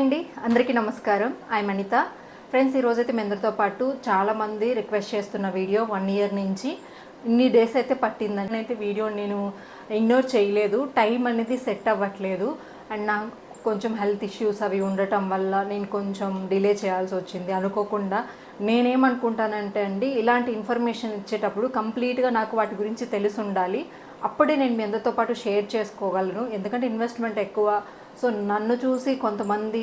అండి. అందరికీ నమస్కారం. ఐ అనిత ఫ్రెండ్స్ ఈరోజైతే మీ అందరితో పాటు చాలామంది రిక్వెస్ట్ చేస్తున్న వీడియో వన్ ఇయర్ నుంచి ఇన్ని డేస్ అయితే పట్టిందని అయితే వీడియో నేను ఇగ్నోర్ చేయలేదు. టైం అనేది సెట్ అవ్వట్లేదు. అండ్ నా కొంచెం హెల్త్ ఇష్యూస్ అవి ఉండటం వల్ల నేను కొంచెం డిలే చేయాల్సి వచ్చింది. అనుకోకుండా నేనేమనుకుంటానంటే అండి ఇలాంటి ఇన్ఫర్మేషన్ ఇచ్చేటప్పుడు కంప్లీట్గా నాకు వాటి గురించి తెలిసి ఉండాలి. అప్పుడే నేను మీ అందరితో పాటు షేర్ చేసుకోగలను. ఎందుకంటే ఇన్వెస్ట్మెంట్ ఎక్కువ సో నన్ను చూసి కొంతమంది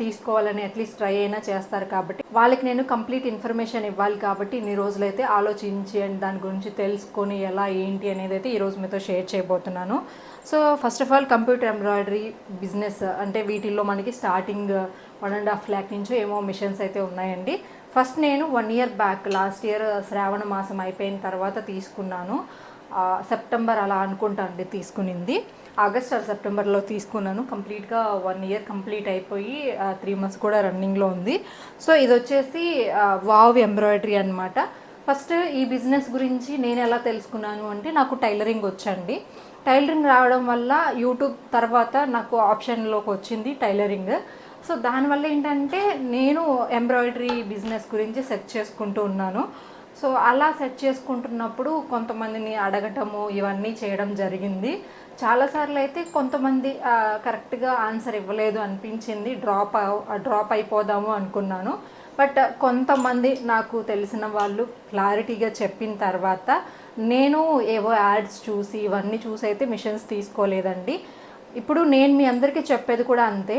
తీసుకోవాలని అట్లీస్ట్ ట్రై అయినా చేస్తారు కాబట్టి వాళ్ళకి నేను కంప్లీట్ ఇన్ఫర్మేషన్ ఇవ్వాలి కాబట్టి ఇన్ని రోజులైతే ఆలోచించి అండ్ దాని గురించి తెలుసుకొని ఎలా ఏంటి అనేది అయితే ఈరోజు మీతో షేర్ చేయబోతున్నాను. So first of all computer embroidery business అంటే వీటిల్లో మనకి starting one and half lakh నుంచి ఏమో మిషన్స్ అయితే ఉన్నాయండి. ఫస్ట్ నేను one year back last year Shravana మాసం అయిపోయిన తర్వాత తీసుకున్నాను. సెప్టెంబర్ అలా అనుకుంటా అండి తీసుకునింది. ఆగస్ట్ ఆర్ సెప్టెంబర్లో తీసుకున్నాను. కంప్లీట్గా వన్ ఇయర్ కంప్లీట్ అయిపోయి త్రీ మంత్స్ కూడా రన్నింగ్లో ఉంది. సో ఇది వచ్చేసి వావ్ ఎంబ్రాయిడరీ అనమాట ఫస్ట్ ఈ బిజినెస్ గురించి నేను ఎలా తెలుసుకున్నాను అంటే నాకు టైలరింగ్ వచ్చండి. టైలరింగ్ రావడం వల్ల యూట్యూబ్ తర్వాత నాకు ఆప్షన్లోకి వచ్చింది టైలరింగ్. సో దానివల్ల ఏంటంటే నేను ఎంబ్రాయిడరీ బిజినెస్ గురించి సెర్చ్ చేసుకుంటూ ఉన్నాను. సో అలా సెట్ చేసుకుంటున్నప్పుడు కొంతమందిని అడగటము ఇవన్నీ చేయడం జరిగింది. చాలాసార్లు అయితే కొంతమంది కరెక్ట్గా ఆన్సర్ ఇవ్వలేదు అనిపించింది. డ్రాప్ డ్రాప్ అయిపోదాము అనుకున్నాను. బట్ కొంతమంది నాకు తెలిసిన వాళ్ళు క్లారిటీగా చెప్పిన తర్వాత నేను ఏవో యాడ్స్ చూసి ఇవన్నీ చూసి అయితే మిషన్స్ తీసుకోలేదండి. ఇప్పుడు నేను మీ అందరికీ చెప్పేది కూడా అంతే.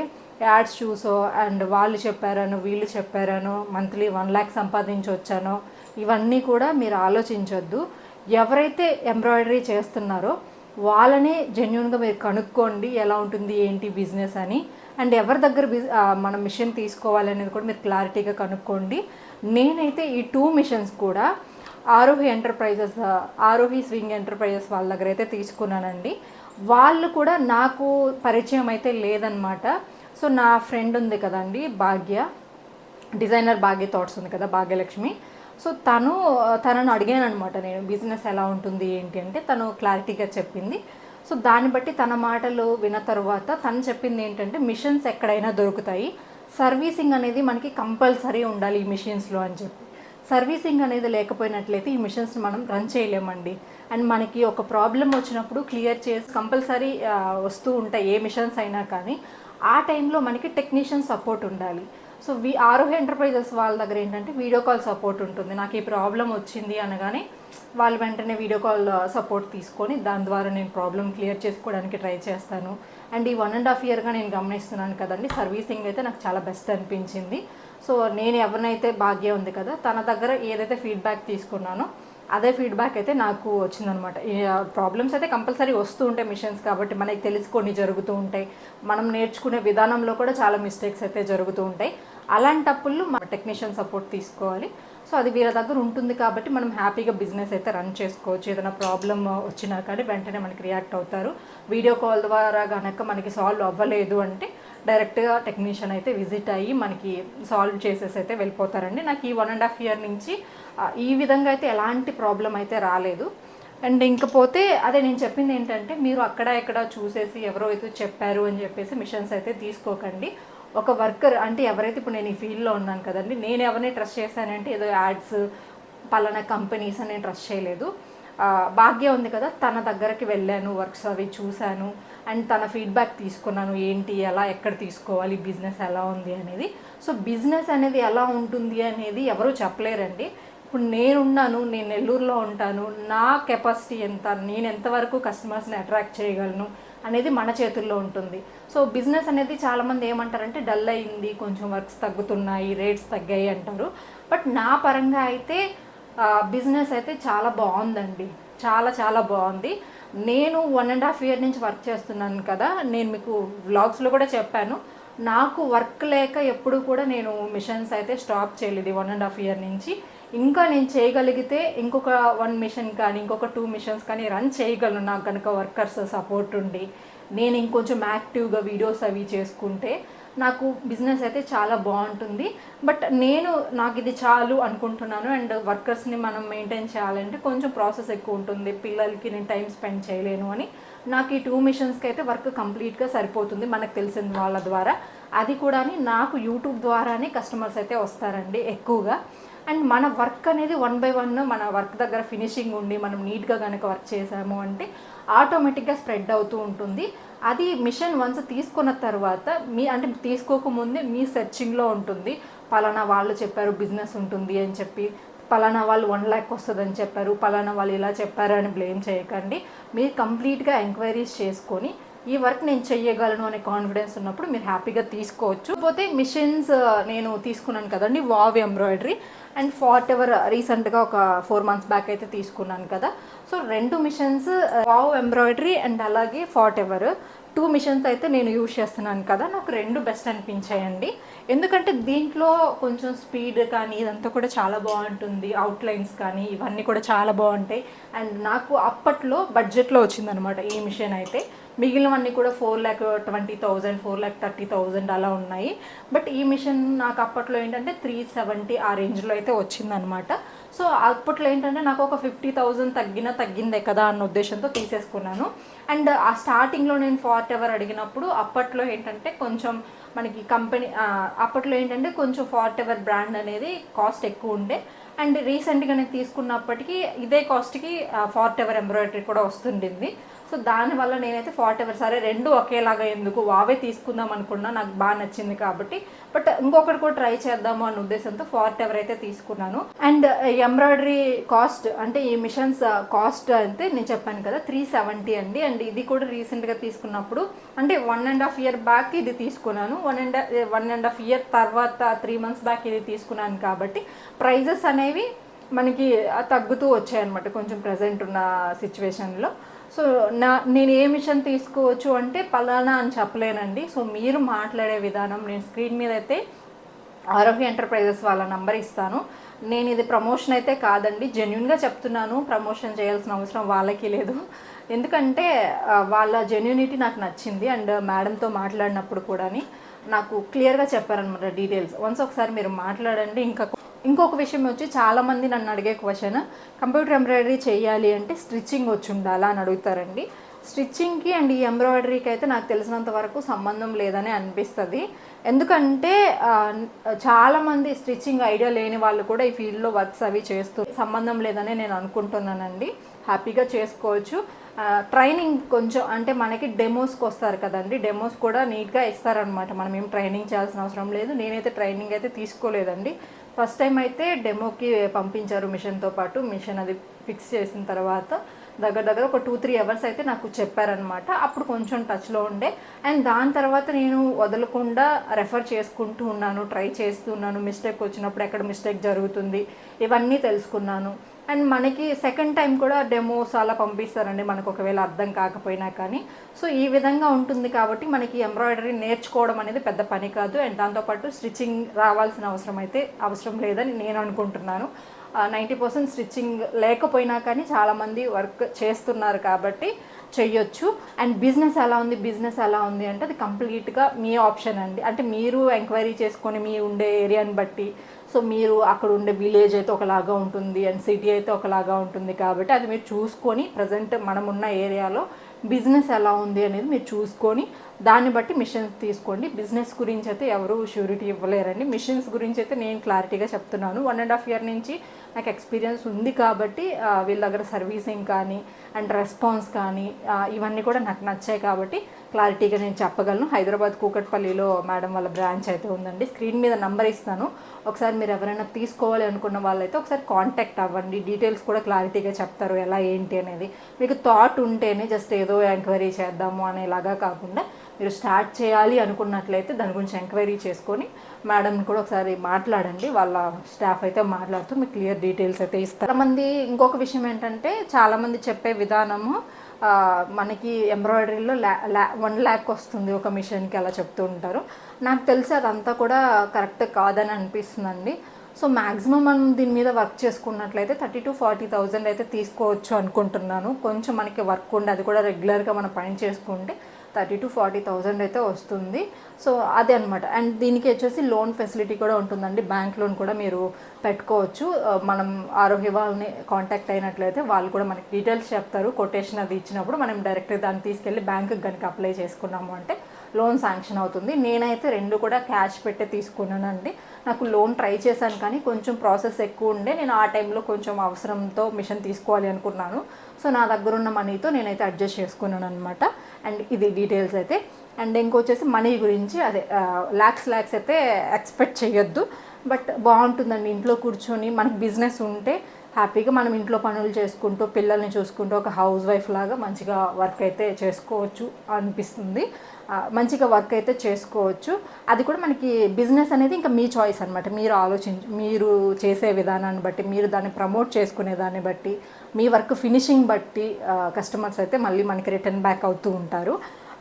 యాడ్స్ చూసో అండ్ వాళ్ళు చెప్పారనో వీళ్ళు చెప్పారనో మంత్లీ వన్ ల్యాక్ సంపాదించవచ్చానో ఇవన్నీ కూడా మీరు ఆలోచించొద్దు. ఎవరైతే ఎంబ్రాయిడరీ చేస్తున్నారో వాళ్ళనే జెన్యున్గా మీరు కనుక్కోండి ఎలా ఉంటుంది ఏంటి బిజినెస్ అని. అండ్ ఎవరి దగ్గర బిజ్ మనం మిషన్ తీసుకోవాలనేది కూడా మీరు క్లారిటీగా కనుక్కోండి. నేనైతే ఈ టూ మిషన్స్ కూడా Aarohi enterprises Aarohi swing enterprises వాళ్ళ దగ్గర అయితే తీసుకున్నానండి. వాళ్ళు కూడా నాకు పరిచయం అయితే లేదనమాట సో నా ఫ్రెండ్ ఉంది కదండి భాగ్య. డిజైనర్ భాగ్య థాట్స్ ఉంది కదా భాగ్యలక్ష్మి. సో తను తనను అడిగాను అనమాట నేను బిజినెస్ ఎలా ఉంటుంది ఏంటి? అంటే తను క్లారిటీగా చెప్పింది. సో దాన్ని బట్టి తన మాటలు విన్న తర్వాత తను చెప్పింది ఏంటంటే మిషన్స్ ఎక్కడైనా దొరుకుతాయి. సర్వీసింగ్ అనేది మనకి కంపల్సరీ ఉండాలి ఈ మిషన్స్లో అని చెప్పి. సర్వీసింగ్ అనేది లేకపోయినట్లయితే ఈ మిషన్స్ మనం రన్ చేయలేమండి. అండ్ మనకి ఒక ప్రాబ్లం వచ్చినప్పుడు క్లియర్ చేసి కంపల్సరీ వస్తూ ఉంటాయి ఏ మిషన్స్ అయినా కానీ ఆ టైంలో మనకి టెక్నీషియన్ సపోర్ట్ ఉండాలి. సో వి ఆరోహ ఎంటర్ప్రైజెస్ వాళ్ళ దగ్గర ఏంటంటే వీడియో కాల్ సపోర్ట్ ఉంటుంది. నాకు ఈ ప్రాబ్లం వచ్చింది అనగానే వాళ్ళు వెంటనే వీడియో కాల్ సపోర్ట్ తీసుకొని దాని ద్వారా నేను ప్రాబ్లం క్లియర్ చేసుకోవడానికి ట్రై చేస్తాను. అండ్ ఈ వన్ అండ్ హాఫ్ ఇయర్గా నేను గమనిస్తున్నాను కదండి సర్వీసింగ్ అయితే నాకు చాలా బెస్ట్ అనిపించింది. సో నేను ఎవరినైతే భాగ్య ఉంది కదా తన దగ్గర ఏదైతే ఫీడ్బ్యాక్ తీసుకున్నానో అదే ఫీడ్బ్యాక్ అయితే నాకు వచ్చిందనమాట. ప్రాబ్లమ్స్ అయితే కంపల్సరీ వస్తూ ఉంటాయి మిషన్స్ కాబట్టి మనకి తెలిసి కొన్ని జరుగుతూ ఉంటాయి. మనం నేర్చుకునే విధానంలో కూడా చాలా మిస్టేక్స్ అయితే జరుగుతూ ఉంటాయి. అలాంటప్పుడు మన టెక్నీషియన్ సపోర్ట్ తీసుకోవాలి. సో అది వీళ్ళ దగ్గర ఉంటుంది కాబట్టి మనం హ్యాపీగా బిజినెస్ అయితే రన్ చేసుకోవచ్చు. ఏదైనా ప్రాబ్లం వచ్చినా కానీ వెంటనే మనకి రియాక్ట్ అవుతారు. వీడియో కాల్ ద్వారా కనుక మనకి సాల్వ్ అవ్వలేదు అంటే డైరెక్ట్గా టెక్నీషియన్ అయితే విజిట్ అయ్యి మనకి సాల్వ్ చేసేసి అయితే వెళ్ళిపోతారండి. నాకు ఈ వన్ అండ్ హాఫ్ ఇయర్ నుంచి ఈ విధంగా అయితే ఎలాంటి ప్రాబ్లం అయితే రాలేదు. అండ్ ఇంకపోతే అదే నేను చెప్పింది ఏంటంటే మీరు అక్కడ ఇక్కడ చూసేసి ఎవరో అయితే చెప్పారు అని చెప్పేసి మిషన్స్ అయితే తీసుకోకండి. ఒక వర్కర్ అంటే ఎవరైతే ఇప్పుడు నేను ఈ ఫీల్డ్లో ఉన్నాను కదండి నేను ఎవరిని ట్రస్ట్ చేశానంటే ఏదో యాడ్స్ పలానా కంపెనీస్ అని నేను ట్రస్ట్ చేయలేదు. భాగ్య ఉంది కదా తన దగ్గరికి వెళ్ళాను వర్క్స్ అవి చూశాను అండ్ తన ఫీడ్బ్యాక్ తీసుకున్నాను ఏంటి ఎలా ఎక్కడ తీసుకోవాలి బిజినెస్ ఎలా ఉంది అనేది. సో బిజినెస్ అనేది ఎలా ఉంటుంది అనేది ఎవరూ చెప్పలేరండి. ఇప్పుడు నేనున్నాను నేను నెల్లూరులో ఉంటాను నా కెపాసిటీ ఎంత నేను ఎంతవరకు కస్టమర్స్ని అట్రాక్ట్ చేయగలను అనేది మన చేతుల్లో ఉంటుంది. సో బిజినెస్ అనేది చాలామంది ఏమంటారంటే డల్ అయింది కొంచెం వర్క్స్ తగ్గుతున్నాయి రేట్స్ తగ్గాయి అంటారు. బట్ నా పరంగా అయితే బిజినెస్ అయితే చాలా బాగుందండి. చాలా చాలా బాగుంది. నేను వన్ అండ్ హాఫ్ ఇయర్ నుంచి వర్క్ చేస్తున్నాను కదా నేను మీకు వ్లాగ్స్లో కూడా చెప్పాను. నాకు వర్క్ లేక ఎప్పుడు కూడా నేను మిషన్స్ అయితే స్టాప్ చేయలేదు వన్ అండ్ హాఫ్ ఇయర్ నుంచి. ఇంకా నేను చేయగలిగితే ఇంకొక వన్ మిషన్ కానీ ఇంకొక టూ మిషన్స్ కానీ రన్ చేయగలను నాకు కనుక వర్కర్స్ సపోర్ట్ ఉండి. నేను ఇంకొంచెం యాక్టివ్గా వీడియోస్ అవి చేసుకుంటే నాకు బిజినెస్ అయితే చాలా బాగుంటుంది. బట్ నేను నాకు ఇది చాలు అనుకుంటున్నాను. అండ్ వర్కర్స్ని మనం మెయింటైన్ చేయాలంటే కొంచెం ప్రాసెస్ ఎక్కువ ఉంటుంది. పిల్లలకి నేను టైం స్పెండ్ చేయలేను అని. నాకు ఈ టూ మిషన్స్కి అయితే వర్క్ కంప్లీట్గా సరిపోతుంది మనకు తెలిసిన వాళ్ళ ద్వారా. అది కూడా నాకు యూట్యూబ్ ద్వారానే కస్టమర్స్ అయితే వస్తారండి ఎక్కువగా. అండ్ మన వర్క్ అనేది వన్ బై వన్ మన వర్క్ దగ్గర ఫినిషింగ్ ఉండి మనం నీట్గా కనుక వర్క్ చేసాము అంటే ఆటోమేటిక్గా స్ప్రెడ్ అవుతూ ఉంటుంది. అది మిషన్ వన్స్ తీసుకున్న తర్వాత మీ అంటే తీసుకోకముందే మీ సెర్చింగ్లో ఉంటుంది. పలానా వాళ్ళు చెప్పారు బిజినెస్ ఉంటుంది అని చెప్పి పలానా వాళ్ళు వన్ ల్యాక్ వస్తుందని చెప్పారు పలానా వాళ్ళు ఇలా చెప్పారు అని బ్లేమ్ చేయకండి. మీరు కంప్లీట్గా ఎంక్వైరీస్ చేసుకొని ఈ వర్క్ నేను చెయ్యగలను అనే కాన్ఫిడెన్స్ ఉన్నప్పుడు మీరు హ్యాపీగా తీసుకోవచ్చు. పోతే మిషన్స్ నేను తీసుకున్నాను కదండి wow embroidery. And fort ever రీసెంట్గా ఒక ఫోర్ మంత్స్ బ్యాక్ అయితే తీసుకున్నాను కదా. సో రెండు మిషన్స్ వావ్ ఎంబ్రాయిడరీ అండ్ అలాగే ఫార్ట్ ఎవర్ టూ మిషన్స్ అయితే నేను యూజ్ చేస్తున్నాను కదా. నాకు రెండు బెస్ట్ అనిపించాయండి. ఎందుకంటే దీంట్లో కొంచెం స్పీడ్ కానీ ఇదంతా కూడా చాలా బాగుంటుంది. అవుట్లైన్స్ కానీ ఇవన్నీ కూడా చాలా బాగుంటాయి. అండ్ నాకు అప్పట్లో బడ్జెట్లో వచ్చిందనమాట ఈ మిషన్ అయితే. మిగిలినవన్నీ కూడా four lakh twenty thousand four lakh thirty thousand అలా ఉన్నాయి. బట్ ఈ మిషన్ నాకు అప్పట్లో ఏంటంటే త్రీ సెవెంటీ ఆ రేంజ్లో అయితే వచ్చిందనమాట సో అప్పట్లో ఏంటంటే నాకు ఒక ఫిఫ్టీ థౌజండ్ తగ్గినా తగ్గిందే కదా అన్న ఉద్దేశంతో తీసేసుకున్నాను. అండ్ ఆ స్టార్టింగ్లో నేను ఫార్ట్ ఎవర్ అడిగినప్పుడు అప్పట్లో ఏంటంటే కొంచెం మనకి కంపెనీ అప్పట్లో ఏంటంటే కొంచెం ఫార్ట్ ఎవర్ బ్రాండ్ అనేది కాస్ట్ ఎక్కువ ఉండే. అండ్ రీసెంట్గా నేను తీసుకున్నప్పటికీ ఇదే కాస్ట్కి ఫార్ట్ ఎవర్ ఎంబ్రాయిడరీ కూడా వస్తుండింది. సో దానివల్ల నేనైతే ఫార్టీ ఎవర్ సరే రెండు ఒకేలాగా ఎందుకు వావే తీసుకుందాం అనుకున్నా నాకు బాగా నచ్చింది కాబట్టి. బట్ ఇంకొకటి కూడా ట్రై చేద్దాము అన్న ఉద్దేశంతో ఫార్ట్ ఎవర్ అయితే తీసుకున్నాను. అండ్ ఎంబ్రాయిడరీ కాస్ట్ అంటే ఈ మిషన్స్ కాస్ట్ అయితే నేను చెప్పాను కదా త్రీ సెవెంటీ అండి. అండ్ ఇది కూడా రీసెంట్గా తీసుకున్నప్పుడు అంటే one and half year back ఇది తీసుకున్నాను. One and one and half year తర్వాత త్రీ మంత్స్ బ్యాక్ ఇది తీసుకున్నాను కాబట్టి ప్రైజెస్ అనేవి మనకి తగ్గుతూ వచ్చాయన్నమాట కొంచెం ప్రజెంట్ ఉన్న సిచ్యువేషన్లో సో నా నేను ఏ మిషన్ తీసుకోవచ్చు అంటే పలానా అని చెప్పలేనండి. సో మీరు మాట్లాడే విధానం నేను స్క్రీన్ మీద అయితే ఆరోగ్య ఎంటర్ప్రైజెస్ వాళ్ళ నంబర్ ఇస్తాను. నేను ఇది ప్రమోషన్ అయితే కాదండి. జెన్యున్గా చెప్తున్నాను. ప్రమోషన్ చేయాల్సిన అవసరం వాళ్ళకి లేదు. ఎందుకంటే వాళ్ళ జెన్యునిటీ నాకు నచ్చింది. అండ్ మేడంతో మాట్లాడినప్పుడు కూడాని నాకు క్లియర్గా చెప్పారనమాట డీటెయిల్స్. వన్స్ ఒకసారి మీరు మాట్లాడండి. ఇంకా ఇంకొక విషయం వచ్చి చాలామంది నన్ను అడిగే క్వశ్చన్ కంప్యూటర్ ఎంబ్రాయిడరీ చేయాలి అంటే స్టిచ్చింగ్ వచ్చి ఉండాలా? అని అడుగుతారండి. స్టిచ్చింగ్కి అండ్ ఈ ఎంబ్రాయిడరీకి అయితే నాకు తెలిసినంత వరకు సంబంధం లేదని అనిపిస్తుంది. ఎందుకంటే చాలామంది స్టిచ్చింగ్ ఐడియా లేని వాళ్ళు కూడా ఈ ఫీల్డ్లో వర్క్స్ అవి చేస్తూ సంబంధం లేదని నేను అనుకుంటున్నానండి. హ్యాపీగా చేసుకోవచ్చు. ట్రైనింగ్ కొంచెం అంటే మనకి డెమోస్కి వస్తారు కదండి. డెమోస్ కూడా నీట్గా ఇస్తారనమాట మనం ఏం ట్రైనింగ్ చేయాల్సిన అవసరం లేదు. నేనైతే ట్రైనింగ్ అయితే తీసుకోలేదండి. ఫస్ట్ టైం అయితే డెమోకి పంపించారు మిషన్తో పాటు. మిషన్ అది ఫిక్స్ చేసిన తర్వాత దగ్గర దగ్గర ఒక టూ త్రీ అవర్స్ అయితే నాకు చెప్పారనమాట అప్పుడు కొంచెం టచ్లో ఉండే. అండ్ దాని తర్వాత నేను వదలకుండా రెఫర్ చేసుకుంటూ ఉన్నాను ట్రై చేస్తున్నాను మిస్టేక్ వచ్చినప్పుడు ఎక్కడ మిస్టేక్ జరుగుతుంది ఇవన్నీ తెలుసుకున్నాను. అండ్ మనకి సెకండ్ టైం కూడా డెమోస్ అలా పంపిస్తారండి. మనకు ఒకవేళ అర్థం కాకపోయినా కానీ. సో ఈ విధంగా ఉంటుంది కాబట్టి మనకి ఎంబ్రాయిడరీ నేర్చుకోవడం అనేది పెద్ద పని కాదు. అండ్ దాంతోపాటు స్టిచ్చింగ్ రావాల్సిన అవసరం అయితే అవసరం లేదని నేను అనుకుంటున్నాను. నైంటీ పర్సెంట్ స్టిచ్చింగ్ లేకపోయినా కానీ చాలామంది వర్క్ చేస్తున్నారు కాబట్టి చెయ్యొచ్చు. అండ్ బిజినెస్ ఎలా ఉంది? బిజినెస్ ఎలా ఉంది అంటే అది కంప్లీట్గా మీ ఆప్షన్ అండి. అంటే మీరు ఎంక్వైరీ చేసుకొని మీ ఉండే ఏరియాని బట్టి సో మీరు అక్కడ ఉండే విలేజ్ అయితే ఒకలాగా ఉంటుంది అండ్ సిటీ అయితే ఒకలాగా ఉంటుంది కాబట్టి అది మీరు చూసుకొని ప్రజెంట్ మనం ఉన్న ఏరియాలో బిజినెస్ ఎలా ఉంది అనేది మీరు చూసుకొని దాన్ని బట్టి మిషన్స్ తీసుకోండి. బిజినెస్ గురించి అయితే ఎవరు షూరిటీ ఇవ్వలేరండి. మిషన్స్ గురించి అయితే నేను క్లారిటీగా చెప్తున్నాను. వన్ అండ్ హాఫ్ ఇయర్ నుంచి నాకు ఎక్స్పీరియన్స్ ఉంది కాబట్టి వీళ్ళ దగ్గర సర్వీసింగ్ కానీ అండ్ రెస్పాన్స్ కానీ ఇవన్నీ కూడా నాకు నచ్చాయి కాబట్టి క్లారిటీగా నేను చెప్పగలను. హైదరాబాద్ కూకట్పల్లిలో మేడం వాళ్ళ బ్రాంచ్ అయితే ఉందండి. స్క్రీన్ మీద నంబర్ ఇస్తాను. ఒకసారి మీరు ఎవరైనా తీసుకోవాలి అనుకున్న వాళ్ళైతే ఒకసారి కాంటాక్ట్ అవ్వండి. డీటెయిల్స్ కూడా క్లారిటీగా చెప్తారు ఎలా ఏంటి అనేది. మీకు థాట్ ఉంటేనే జస్ట్ ఏదో ఎంక్వైరీ చేద్దాము అనేలాగా కాకుండా మీరు స్టార్ట్ చేయాలి అనుకున్నట్లయితే దాని గురించి ఎంక్వైరీ చేసుకొని మేడంని కూడా ఒకసారి మాట్లాడండి. వాళ్ళ స్టాఫ్ అయితే మాట్లాడుతూ మీకు క్లియర్ డీటెయిల్స్ అయితే ఇస్తారు. మంది ఇంకొక విషయం ఏంటంటే చాలామంది చెప్పే విధానము మనకి ఎంబ్రాయిడరీలో ల్యా ల్యా వన్ ల్యాక్ వస్తుంది ఒక మిషన్కి అలా చెప్తూ ఉంటారు. నాకు తెలిసి అదంతా కూడా కరెక్ట్ కాదని అనిపిస్తుందండి. సో మ్యాక్సిమం మనం దీని మీద వర్క్ చేసుకున్నట్లయితే థర్టీ టు ఫార్టీ థౌజండ్ అయితే తీసుకోవచ్చు అనుకుంటున్నాను. కొంచెం మనకి వర్క్ ఉండి అది కూడా రెగ్యులర్గా మనం పని చేసుకుంటే థర్టీ టు ఫార్టీ థౌజండ్ అయితే వస్తుంది. సో అదే అనమాట అండ్ దీనికి వచ్చేసి లోన్ ఫెసిలిటీ కూడా ఉంటుందండి. బ్యాంక్ లోన్ కూడా మీరు పెట్టుకోవచ్చు. మనం ఆరోగ్య వాళ్ళని కాంటాక్ట్ అయినట్లయితే వాళ్ళు కూడా మనకి డీటెయిల్స్ చెప్తారు. కొటేషన్ అది ఇచ్చినప్పుడు మనం డైరెక్ట్గా దాన్ని తీసుకెళ్ళి బ్యాంకుకి కనుక అప్లై చేసుకున్నాము అంటే లోన్ శాంక్షన్ అవుతుంది. నేనైతే రెండు కూడా క్యాష్ పెట్టే తీసుకున్నానండి. నాకు లోన్ ట్రై చేశాను కానీ కొంచెం ప్రాసెస్ ఎక్కువ ఉండే. నేను ఆ టైంలో కొంచెం అవసరంతో మిషన్ తీసుకోవాలి అనుకున్నాను. సో నా దగ్గర ఉన్న మనీతో నేనైతే అడ్జస్ట్ చేసుకున్నాను అనమాట అండ్ ఇది డీటెయిల్స్ అయితే. అండ్ ఇంకొచ్చేసి మనీ గురించి అదే ల్యాక్స్ ల్యాక్స్ అయితే ఎక్స్పెక్ట్ చేయొద్దు. బట్ బాగుంటుందండి ఇంట్లో కూర్చొని మనకి బిజినెస్ ఉంటే హ్యాపీగా మనం ఇంట్లో పనులు చేసుకుంటూ పిల్లల్ని చూసుకుంటూ ఒక హౌస్ వైఫ్ లాగా మంచిగా వర్క్ అయితే చేసుకోవచ్చు అనిపిస్తుంది. మంచిగా వర్క్ అయితే చేసుకోవచ్చు. అది కూడా మనకి బిజినెస్ అనేది ఇంకా మీ చాయిస్ అనమాట మీరు ఆలోచించి మీరు చేసే విధానాన్ని బట్టి మీరు దాన్ని ప్రమోట్ చేసుకునే దాన్ని బట్టి మీ వర్క్ ఫినిషింగ్ బట్టి కస్టమర్స్ అయితే మళ్ళీ మనకి రిటర్న్ బ్యాక్ అవుతూ ఉంటారు.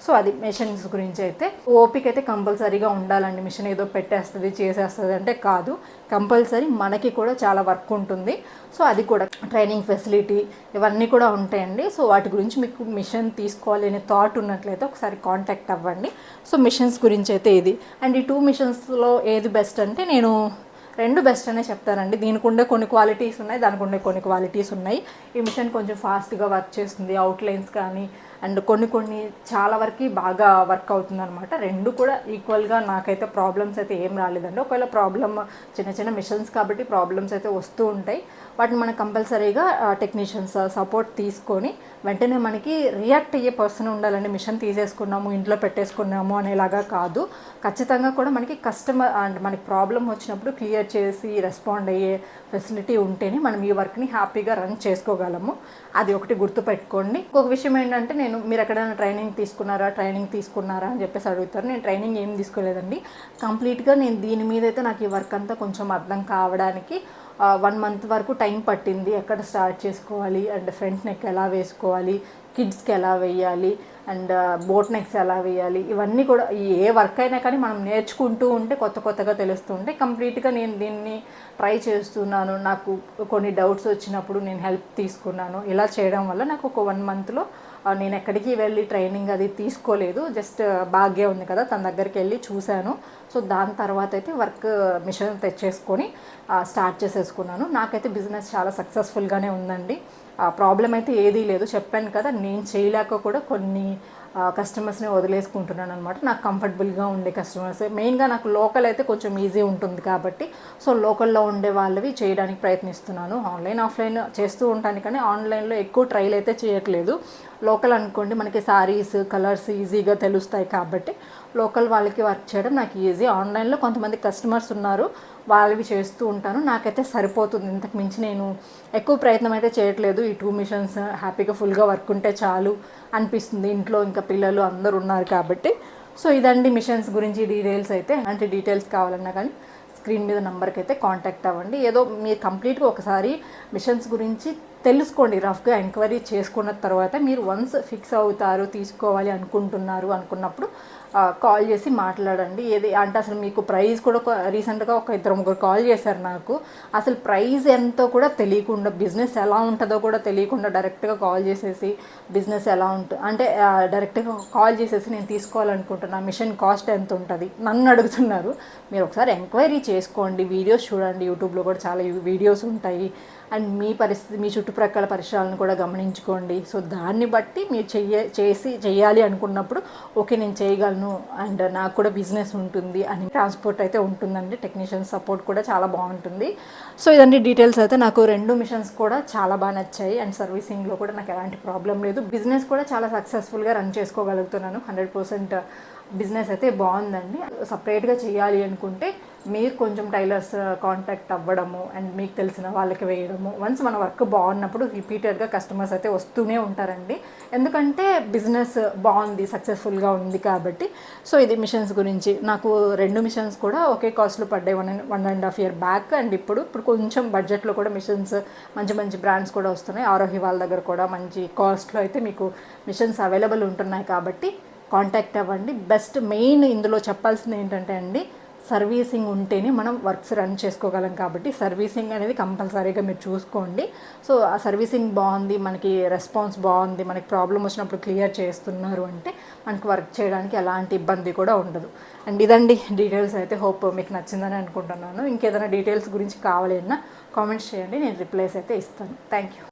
సో అది మిషన్స్ గురించి అయితే ఓపిక అయితే కంపల్సరీగా ఉండాలండి. మిషన్ ఏదో పెట్టేస్తుంది చేసేస్తుంది అంటే కాదు. కంపల్సరీ మనకి కూడా చాలా వర్క్ ఉంటుంది. సో అది కూడా ట్రైనింగ్ ఫెసిలిటీ ఇవన్నీ కూడా ఉంటాయండి. సో వాటి గురించి మీకు మిషన్ తీసుకోవాలి అనే థాట్ ఉన్నట్లయితే ఒకసారి కాంటాక్ట్ అవ్వండి. సో మిషన్స్ గురించి అయితే ఇది. అండ్ ఈ టూ మిషన్స్లో ఏది బెస్ట్ అంటే నేను రెండు బెస్ట్ అనే చెప్తానండి దీనికి ఉండే కొన్ని క్వాలిటీస్ ఉన్నాయి దానికి ఉండే కొన్ని క్వాలిటీస్ ఉన్నాయి. ఈ మిషన్ కొంచెం ఫాస్ట్గా వర్క్ చేస్తుంది అవుట్లైన్స్ కానీ అండ్ కొన్ని కొన్ని చాలా వరకు బాగా వర్క్ అవుతుంది అనమాట రెండు కూడా ఈక్వల్గా నాకైతే ప్రాబ్లమ్స్ అయితే ఏం రాలేదండి. ఒకవేళ ప్రాబ్లమ్ చిన్న చిన్న మిషన్స్ కాబట్టి ప్రాబ్లమ్స్ అయితే వస్తూ ఉంటాయి. వాటిని మనం కంపల్సరీగా టెక్నీషియన్స్ సపోర్ట్ తీసుకొని వెంటనే మనకి రియాక్ట్ అయ్యే పర్సన్ ఉండాలండి. మిషన్ తీసేసుకున్నాము ఇంట్లో పెట్టేసుకున్నాము అనేలాగా కాదు. ఖచ్చితంగా కూడా మనకి కస్టమర్ అండ్ మనకి ప్రాబ్లం వచ్చినప్పుడు క్లియర్ చేసి రెస్పాండ్ అయ్యే ఫెసిలిటీ ఉంటేనే మనం ఈ వర్క్ని హ్యాపీగా రన్ చేసుకోగలము. అది ఒకటి గుర్తుపెట్టుకోండి. ఇంకొక విషయం ఏంటంటే నేను మీరు ఎక్కడైనా ట్రైనింగ్ తీసుకున్నారా ట్రైనింగ్ తీసుకున్నారా అని చెప్పేసి అడుగుతారు. నేను ట్రైనింగ్ ఏం తీసుకోలేదండి. కంప్లీట్గా నేను దీని మీద అయితే నాకు ఈ వర్క్ అంతా కొంచెం అర్థం కావడానికి వన్ మంత్ వరకు టైం పట్టింది. ఎక్కడ స్టార్ట్ చేసుకోవాలి? అండ్ ఫ్రంట్ నెక్ ఎలా వేసుకోవాలి? కిడ్స్కి ఎలా వేయాలి? అండ్ బోట్ నెక్స్ ఎలా వేయాలి ఇవన్నీ కూడా ఏ వర్క్ అయినా కానీ మనం నేర్చుకుంటూ ఉంటే కొత్త కొత్తగా తెలుస్తూ ఉంటే కంప్లీట్గా నేను దీన్ని ట్రై చేస్తున్నాను. నాకు కొన్ని డౌట్స్ వచ్చినప్పుడు నేను హెల్ప్ తీసుకున్నాను. ఇలా చేయడం వల్ల నాకు ఒక వన్ మంత్లో నేను ఎక్కడికి వెళ్ళి ట్రైనింగ్ అది తీసుకోలేదు. జస్ట్ భాగ్య ఉంది కదా తన దగ్గరికి వెళ్ళి చూశాను. సో దాని తర్వాత అయితే వర్క్ మిషన్ తెచ్చేసుకొని స్టార్ట్ చేసేసుకున్నాను. నాకైతే బిజినెస్ చాలా సక్సెస్ఫుల్గానే ఉందండి. ప్రాబ్లం అయితే ఏదీ లేదు. చెప్పాను కదా నేను చేయలేక కూడా కొన్ని కస్టమర్స్ని వదిలేసుకుంటున్నాను అనమాట నాకు కంఫర్టబుల్గా ఉండే కస్టమర్స్. మెయిన్గా నాకు లోకల్ అయితే కొంచెం ఈజీ ఉంటుంది కాబట్టి సో లోకల్లో ఉండే వాళ్ళవి చేయడానికి ప్రయత్నిస్తున్నాను. ఆన్లైన్ ఆఫ్లైన్ చేస్తూ ఉంటాను కానీ ఆన్లైన్లో ఎక్కువ ట్రైల్ అయితే చేయట్లేదు. లోకల్ అనుకోండి మనకి శారీస్ కలర్స్ ఈజీగా తెలుస్తాయి కాబట్టి లోకల్ వాళ్ళకి వర్క్ చేయడం నాకు ఈజీ. ఆన్లైన్లో కొంతమంది కస్టమర్స్ ఉన్నారు వాళ్ళవి చేస్తూ ఉంటాను. నాకైతే సరిపోతుంది. ఇంతకు మించి నేను ఎక్కువ ప్రయత్నం అయితే చేయట్లేదు. ఈ టూ మిషన్స్ హ్యాపీగా ఫుల్గా వర్క్ ఉంటే చాలు అనిపిస్తుంది. ఇంట్లో ఇంకా పిల్లలు అందరు ఉన్నారు కాబట్టి. సో ఇదండి మిషన్స్ గురించి డీటెయిల్స్ అయితే. అలాంటి డీటెయిల్స్ కావాలన్నా కానీ స్క్రీన్ మీద నెంబర్కి అయితే కాంటాక్ట్ అవ్వండి. ఏదో మీరు కంప్లీట్గా ఒకసారి మిషన్స్ గురించి తెలుసుకోండి రఫ్గా ఎంక్వైరీ చేసుకున్న తర్వాత మీరు వన్స్ ఫిక్స్ అవుతారు తీసుకోవాలి అనుకుంటున్నారు అనుకున్నప్పుడు కాల్ చేసి మాట్లాడండి. ఏది అంటే అసలు మీకు ప్రైస్ కూడా ఒక రీసెంట్గా ఒక ఇద్దరు ముగ్గురు కాల్ చేశారు నాకు. అసలు ప్రైస్ ఎంతో కూడా తెలియకుండా బిజినెస్ ఎలా ఉంటుందో కూడా తెలియకుండా డైరెక్ట్గా కాల్ చేసేసి బిజినెస్ ఎలా ఉంటుంది అంటే డైరెక్ట్గా కాల్ చేసేసి నేను తీసుకోవాలనుకుంటున్నా మిషన్ కాస్ట్ ఎంత ఉంటుంది? నన్ను అడుగుతున్నారు. మీరు ఒకసారి ఎంక్వైరీ చేసుకోండి. వీడియోస్ చూడండి. యూట్యూబ్లో కూడా చాలా వీడియోస్ ఉంటాయి. అండ్ మీ పరిస్థితి మీ చుట్టుప్రక్కల పరిసరాలను కూడా గమనించుకోండి. సో దాన్ని బట్టి మీరు చెయ్య చేసి చేయాలి అనుకున్నప్పుడు ఓకే నేను చేయగలను అండ్ నాకు కూడా బిజినెస్ ఉంటుంది అని ట్రాన్స్పోర్ట్ అయితే ఉంటుందండి. టెక్నీషియన్ సపోర్ట్ కూడా చాలా బాగుంటుంది. సో ఇదండి డీటెయిల్స్ అయితే. నాకు రెండు మిషన్స్ కూడా చాలా బాగా నచ్చాయి. అండ్ సర్వీసింగ్లో కూడా నాకు ఎలాంటి ప్రాబ్లం లేదు. బిజినెస్ కూడా చాలా సక్సెస్ఫుల్గా రన్ చేసుకోగలుగుతున్నాను. హండ్రెడ్ పర్సెంట్ బిజినెస్ అయితే బాగుందండి. సపరేట్గా చేయాలి అనుకుంటే మీరు కొంచెం టైలర్స్ uh, కాంటాక్ట్ అవ్వడము అండ్ మీకు తెలిసిన వాళ్ళకి వేయడము. వన్స్ మన వర్క్ బాగున్నప్పుడు రిపీటెడ్గా కస్టమర్స్ అయితే వస్తూనే ఉంటారండి. ఎందుకంటే బిజినెస్ బాగుంది సక్సెస్ఫుల్గా ఉంది కాబట్టి. సో ఇది మిషన్స్ గురించి. నాకు రెండు మిషన్స్ కూడా ఒకే కాస్ట్లో పడ్డాయి one one and half year back. And ఇప్పుడు ఇప్పుడు కొంచెం బడ్జెట్లో కూడా మిషన్స్ మంచి మంచి బ్రాండ్స్ కూడా వస్తున్నాయి. ఆరోహి వాళ్ళ దగ్గర కూడా మంచి కాస్ట్లో అయితే మీకు మిషన్స్ అవైలబుల్ ఉంటున్నాయి కాబట్టి కాంటాక్ట్ అవ్వండి. బెస్ట్ మెయిన్ ఇందులో చెప్పాల్సింది ఏంటంటే అండి సర్వీసింగ్ ఉంటేనే మనం వర్క్స్ రన్ చేసుకోగలం కాబట్టి సర్వీసింగ్ అనేది కంపల్సరీగా మీరు చూసుకోండి. సో ఆ సర్వీసింగ్ బాగుంది మనకి రెస్పాన్స్ బాగుంది మనకి ప్రాబ్లం వచ్చినప్పుడు క్లియర్ చేస్తున్నారు అంటే మనకి వర్క్ చేయడానికి ఎలాంటి ఇబ్బంది కూడా ఉండదు. అండ్ ఇదండి డీటెయిల్స్ అయితే హోప్ మీకు నచ్చిందని అనుకుంటున్నాను. ఇంకేదైనా డీటెయిల్స్ గురించి కావాలన్నా కామెంట్స్ చేయండి నేను రిప్లైస్ అయితే ఇస్తాను. Thank you.